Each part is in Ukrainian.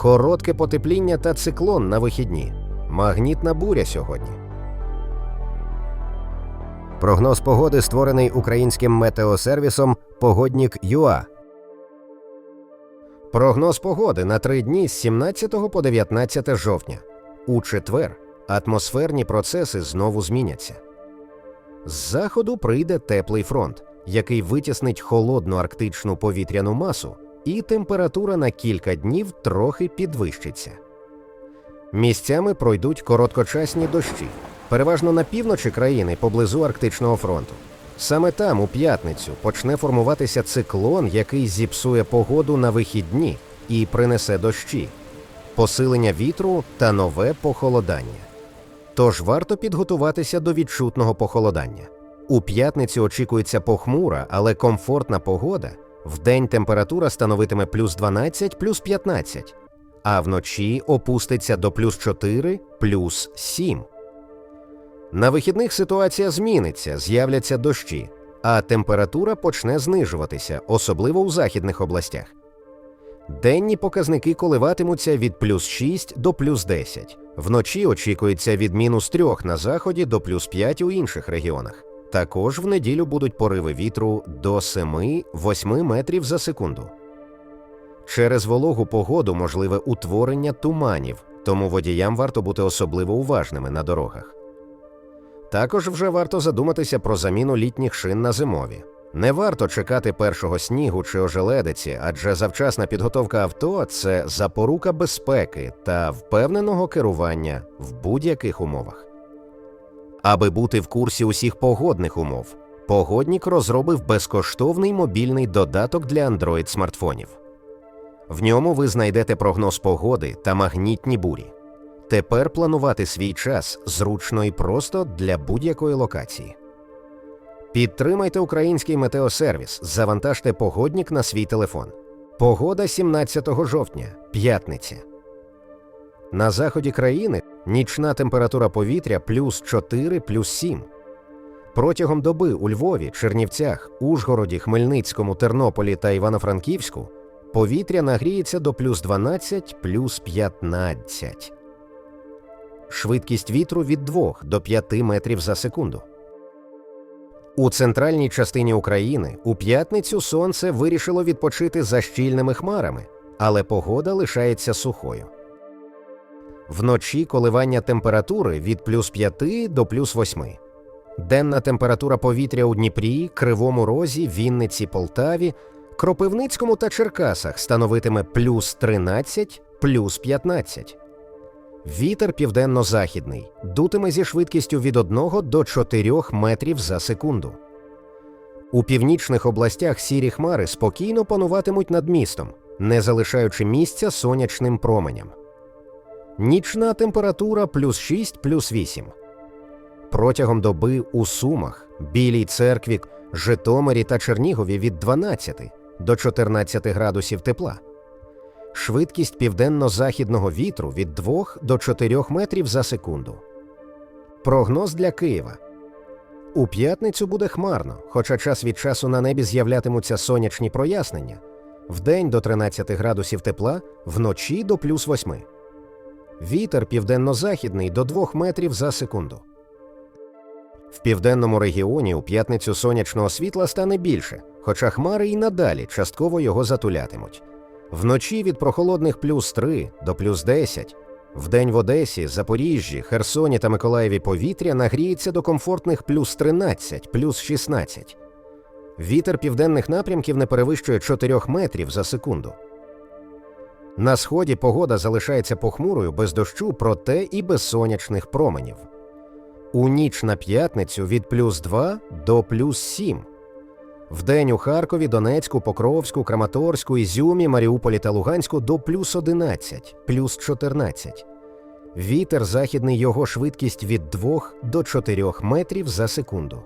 Коротке потепління та циклон на вихідні. Магнітна буря сьогодні. Прогноз погоди створений українським метеосервісом Погоднік ЮА. Прогноз погоди на три дні з 17 по 19 жовтня. У четвер атмосферні процеси знову зміняться. З заходу прийде теплий фронт, який витіснить холодну арктичну повітряну масу, і температура на кілька днів трохи підвищиться. Місцями пройдуть короткочасні дощі, переважно на півночі країни поблизу Арктичного фронту. Саме там, у п'ятницю, почне формуватися циклон, який зіпсує погоду на вихідні і принесе дощі, посилення вітру та нове похолодання. Тож варто підготуватися до відчутного похолодання. У п'ятницю очікується похмура, але комфортна погода. Вдень температура становитиме плюс 12, плюс 15, а вночі опуститься до плюс 4, плюс 7. На вихідних ситуація зміниться, з'являться дощі, а температура почне знижуватися, особливо у західних областях. Денні показники коливатимуться від плюс 6 до плюс 10. Вночі очікується від мінус 3 на заході до плюс 5 у інших регіонах. Також в неділю будуть пориви вітру до 7-8 метрів за секунду. Через вологу погоду можливе утворення туманів, тому водіям варто бути особливо уважними на дорогах. Також вже варто задуматися про заміну літніх шин на зимові. Не варто чекати першого снігу чи ожеледиці, адже завчасна підготовка авто це запорука безпеки та впевненого керування в будь-яких умовах. Аби бути в курсі усіх погодних умов, погоднік розробив безкоштовний мобільний додаток для Android смартфонів. В ньому ви знайдете прогноз погоди та магнітні бурі. Тепер планувати свій час зручно і просто для будь-якої локації. Підтримайте український метеосервіс, завантажте погоднік на свій телефон. Погода 17 жовтня, п'ятниця. На заході країни нічна температура повітря плюс 4 плюс 7. Протягом доби у Львові, Чернівцях, Ужгороді, Хмельницькому, Тернополі та Івано-Франківську повітря нагріється до плюс 12 плюс 15. Швидкість вітру від 2 до 5 метрів за секунду. У центральній частині України у п'ятницю сонце вирішило відпочити за щільними хмарами, але погода лишається сухою. Вночі коливання температури від плюс 5 до плюс 8. Денна температура повітря у Дніпрі, Кривому Розі, Вінниці, Полтаві, Кропивницькому та Черкасах становитиме плюс 13, плюс 15. Вітер південно-західний дутиме зі швидкістю від 1 до 4 метрів за секунду. У північних областях сірі хмари спокійно пануватимуть над містом, не залишаючи місця сонячним променям. Нічна температура плюс 6 плюс 8. Протягом доби у Сумах, Білій церкві, Житомирі та Чернігові від 12 до 14 градусів тепла. Швидкість південно-західного вітру від 2 до 4 метрів за секунду. Прогноз для Києва. У п'ятницю буде хмарно, хоча час від часу на небі з'являтимуться сонячні прояснення. Вдень до 13 градусів тепла, вночі до плюс 8. Вітер південно-західний до 2 метрів за секунду. В південному регіоні у п'ятницю сонячного світла стане більше, хоча хмари і надалі частково його затулятимуть. Вночі від прохолодних плюс 3 до плюс 10. Вдень в Одесі, Запоріжжі, Херсоні та Миколаєві повітря нагріється до комфортних плюс 13, плюс 16. Вітер південних напрямків не перевищує 4 метрів за секунду. На сході погода залишається похмурою без дощу, проте і без сонячних променів. У ніч на п'ятницю від плюс 2 до плюс 7. Вдень у Харкові, Донецьку, Покровську, Краматорську, Ізюмі, Маріуполі та Луганську до плюс 11, плюс 14. Вітер західний його швидкість від 2 до 4 метрів за секунду.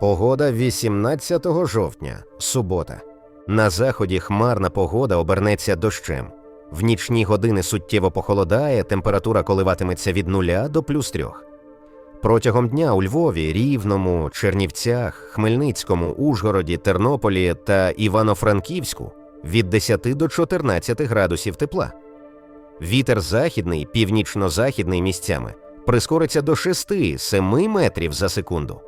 Погода 18 жовтня, субота. На заході хмарна погода обернеться дощем. В нічні години суттєво похолодає, температура коливатиметься від 0 до плюс 3. Протягом дня у Львові, Рівному, Чернівцях, Хмельницькому, Ужгороді, Тернополі та Івано-Франківську від 10 до 14 градусів тепла. Вітер західний, північно-західний місцями прискориться до 6-7 метрів за секунду.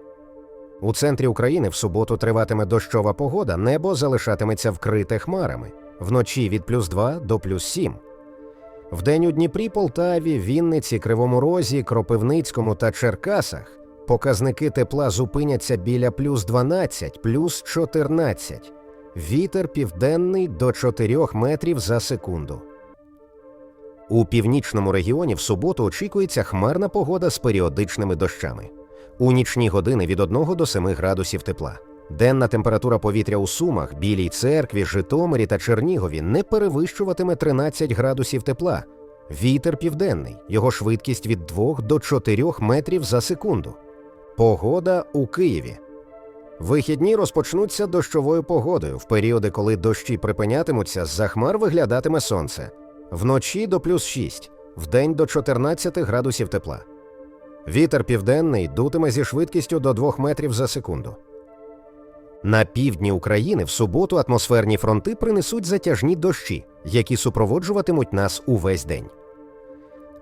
У центрі України в суботу триватиме дощова погода, небо залишатиметься вкрите хмарами, вночі від плюс 2 до плюс 7. Вдень у Дніпрі, Полтаві, Вінниці, Кривому Розі, Кропивницькому та Черкасах показники тепла зупиняться біля плюс 12, плюс 14. Вітер південний до 4 метрів за секунду. У північному регіоні в суботу очікується хмарна погода з періодичними дощами. У нічні години від 1 до 7 градусів тепла. Денна температура повітря у Сумах, Білій церкві, Житомирі та Чернігові не перевищуватиме 13 градусів тепла. Вітер південний, його швидкість від 2 до 4 метрів за секунду. Погода у Києві. Вихідні розпочнуться дощовою погодою. В періоди, коли дощі припинятимуться, з-за хмар виглядатиме сонце. Вночі до плюс 6, вдень до 14 градусів тепла. Вітер південний дутиме зі швидкістю до 2 метрів за секунду. На півдні України в суботу атмосферні фронти принесуть затяжні дощі, які супроводжуватимуть нас увесь день.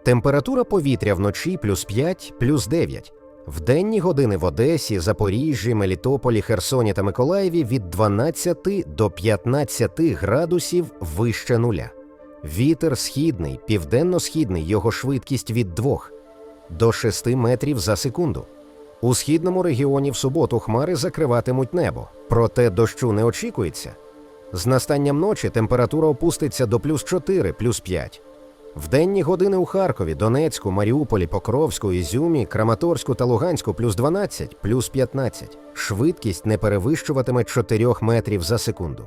Температура повітря вночі плюс 5, плюс 9. В денні години в Одесі, Запоріжжі, Мелітополі, Херсоні та Миколаєві від 12 до 15 градусів вище нуля. Вітер східний, південно-східний, його швидкість від 2 до 6 метрів за секунду. У східному регіоні в суботу хмари закриватимуть небо, проте дощу не очікується. З настанням ночі температура опуститься до плюс 4, плюс 5. В денні години у Харкові, Донецьку, Маріуполі, Покровську, Ізюмі, Краматорську та Луганську плюс 12, плюс 15. Швидкість не перевищуватиме 4 метрів за секунду.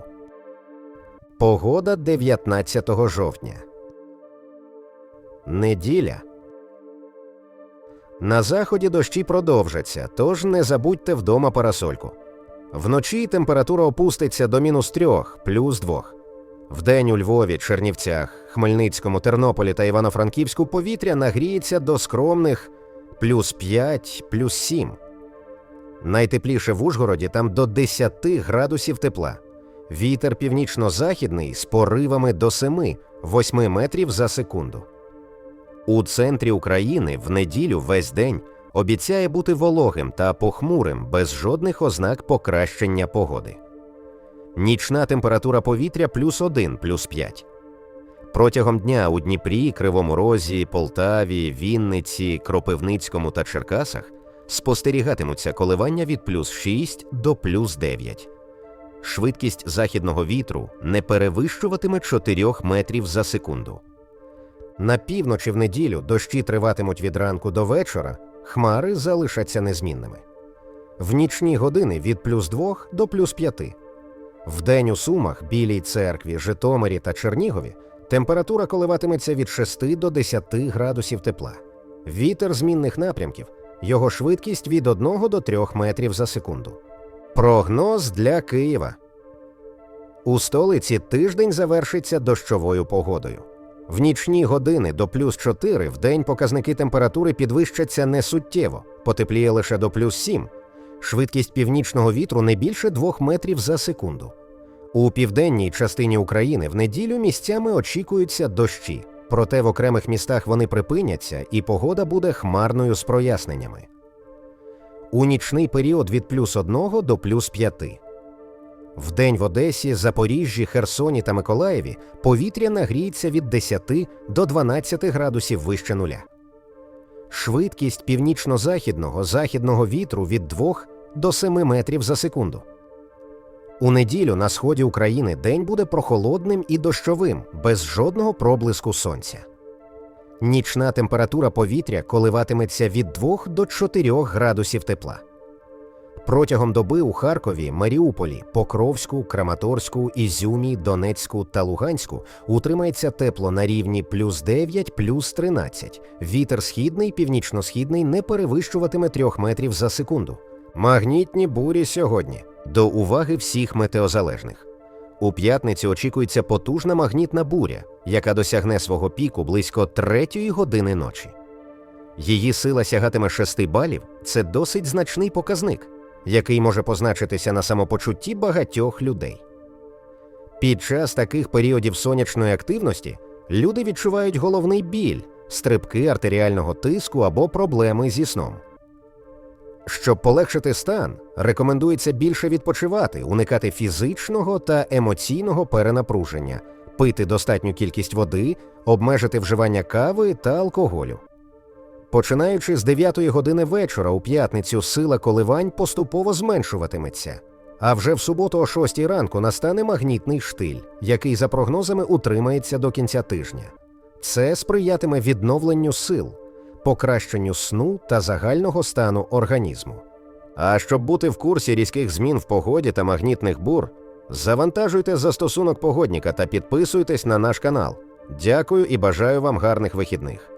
Погода 19 жовтня. Неділя. На заході дощі продовжаться, тож не забудьте вдома парасольку. Вночі температура опуститься до мінус 3, плюс 2. Вдень у Львові, Чернівцях, Хмельницькому, Тернополі та Івано-Франківську повітря нагріється до скромних плюс 5, плюс 7. Найтепліше в Ужгороді там до 10 градусів тепла. Вітер північно-західний з поривами до 7-8 метрів за секунду. У центрі України в неділю весь день обіцяє бути вологим та похмурим без жодних ознак покращення погоди. Нічна температура повітря плюс 1, плюс 5. Протягом дня у Дніпрі, Кривому Розі, Полтаві, Вінниці, Кропивницькому та Черкасах спостерігатимуться коливання від плюс 6 до плюс 9. Швидкість західного вітру не перевищуватиме 4 метрів за секунду. На півночі в неділю дощі триватимуть від ранку до вечора, хмари залишаться незмінними. В нічні години від плюс 2 до плюс 5. Вдень у Сумах, Білій церкві, Житомирі та Чернігові температура коливатиметься від 6 до 10 градусів тепла. Вітер змінних напрямків, його швидкість від 1 до 3 метрів за секунду. Прогноз для Києва. У столиці тиждень завершиться дощовою погодою. В нічні години до плюс 4 в день показники температури підвищаться несуттєво, потепліє лише до плюс 7. Швидкість північного вітру не більше 2 метрів за секунду. У південній частині України в неділю місцями очікуються дощі, проте в окремих містах вони припиняться і погода буде хмарною з проясненнями. У нічний період від плюс 1 до плюс 5. Вдень в Одесі, Запоріжжі, Херсоні та Миколаєві повітря нагріється від 10 до 12 градусів вище нуля. Швидкість північно-західного західного вітру від 2 до 7 метрів за секунду. У неділю на сході України день буде прохолодним і дощовим, без жодного проблиску сонця. Нічна температура повітря коливатиметься від 2 до 4 градусів тепла. Протягом доби у Харкові, Маріуполі, Покровську, Краматорську, Ізюмі, Донецьку та Луганську утримається тепло на рівні плюс 9, плюс 13. Вітер східний, північно-східний не перевищуватиме 3 метрів за секунду. Магнітні бурі сьогодні. До уваги всіх метеозалежних. У п'ятницю очікується потужна магнітна буря, яка досягне свого піку близько 3 години ночі. Її сила сягатиме 6 балів це досить значний показник, який може позначитися на самопочутті багатьох людей. Під час таких періодів сонячної активності Люди відчувають головний біль, стрибки артеріального тиску або проблеми зі сном. Щоб полегшити стан, рекомендується більше відпочивати, уникати фізичного та емоційного перенапруження, пити достатню кількість води, обмежити вживання кави та алкоголю. Починаючи з 9 години вечора у п'ятницю сила коливань поступово зменшуватиметься. А вже в суботу о 6 ранку настане магнітний штиль, який за прогнозами утримається до кінця тижня. Це сприятиме відновленню сил, покращенню сну та загального стану організму. А щоб бути в курсі різких змін в погоді та магнітних бур, завантажуйте застосунок погодніка та підписуйтесь на наш канал. Дякую і бажаю вам гарних вихідних.